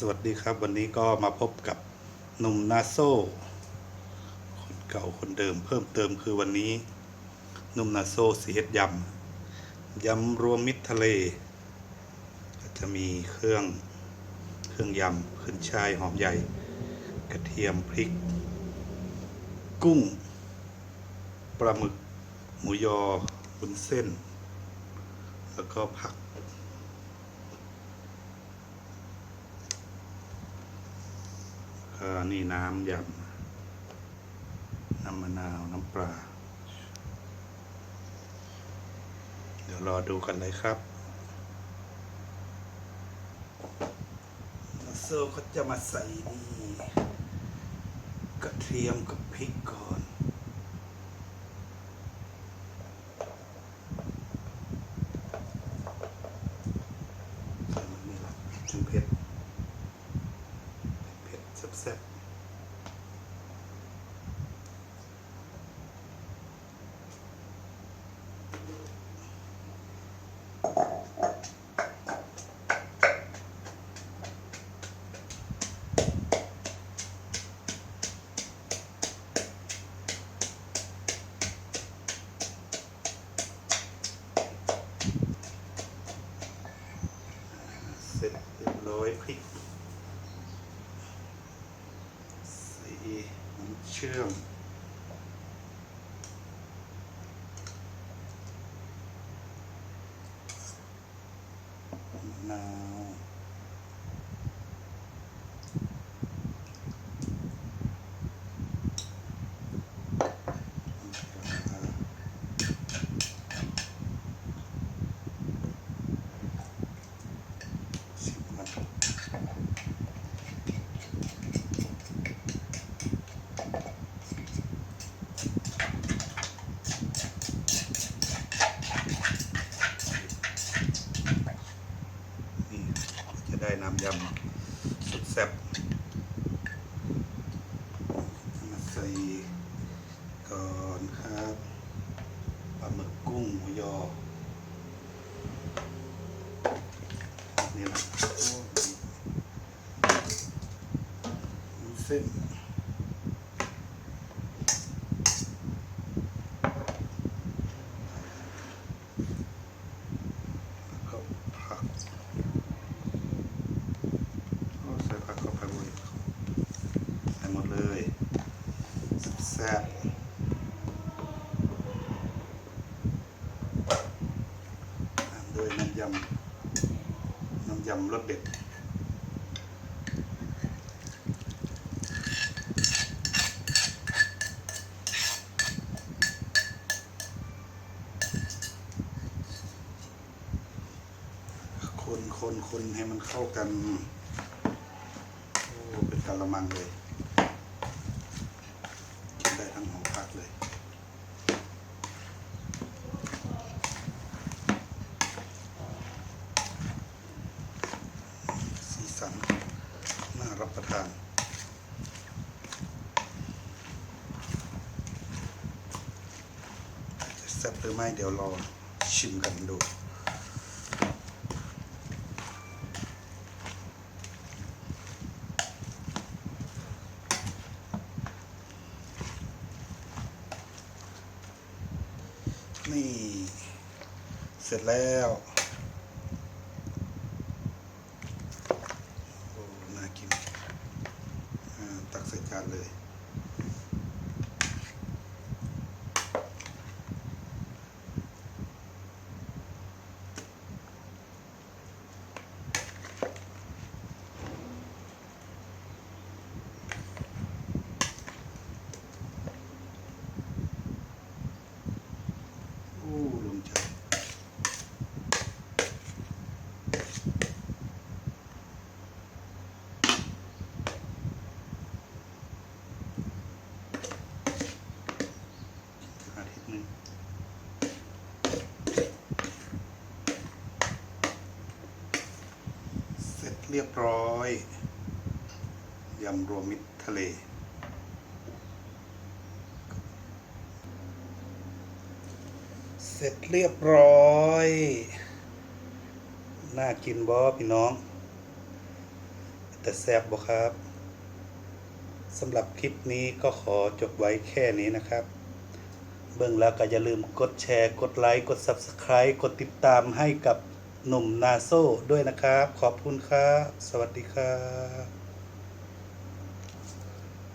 สวัสดีครับวันนี้ก็มาพบกับหนุ่มนาโซ่คนเก่าคนเดิมเพิ่มเติมคือวันนี้หนุ่มนาโซ่สีเฮ็ดยำยำรวมมิตรทะเล จะมีเครื่องเครื่องยำขึ้นช่ายหอมใหญ่ กระเทียมพริก กุ้งปลาหมึก หมูยอบุนเส้น แล้วก็ผัก เออนี่น้ำยำน้ำมะนาว น้ำปลา เดี๋ยวรอดูกันเลยครับโซ่เขาจะมาใส่นี่กระเทียมกับพริกก่อนใส่มันนี่ละถึงเผ็ด ผ็ดแซ่บ เสร็จเรียบร้อยพริกสีน้ำเชื่อมะนาวน้ำปลาชิมมันนี่ ได้น้ำยำสุดแซ่บมาใส่ก่อนครับปลาหมึกกุ้งหมูยอนี่นะเส้นแล้วก็ผักเอาใส่ผักเข้าไปเลยใส่หมดเลย แซ่บตามด้วยน้ำยำน้ำยำรสเด็ดคนคนคนให้มันเข้ากัน โอ้ เป็นกะละมังเลย ได้ทั้งหอพักเลยสีสันน่ารับประทานจะแซ่บหรือไม่เดี๋ยวรอชิมกันดู นี่ เสร็จแล้ว โอ้ น่ากินอ่าตักใส่จานเลย รียบร้อยยำรวมมิตรทะเล เสร็จเรียบร้อย น่ากินบอพี่น้อง แต่แซบบอครับสำหรับคลิปนี้ก็ขอจบไว้แค่นี้นะครับ เบื้องแล้วก็อย่าลืมกดแชร์ กดไลค์ กด Subscribe กดติดตามให้กับ หนุ่มนาโซ่ด้วยนะครับ ขอบคุณครับ สวัสดีครับ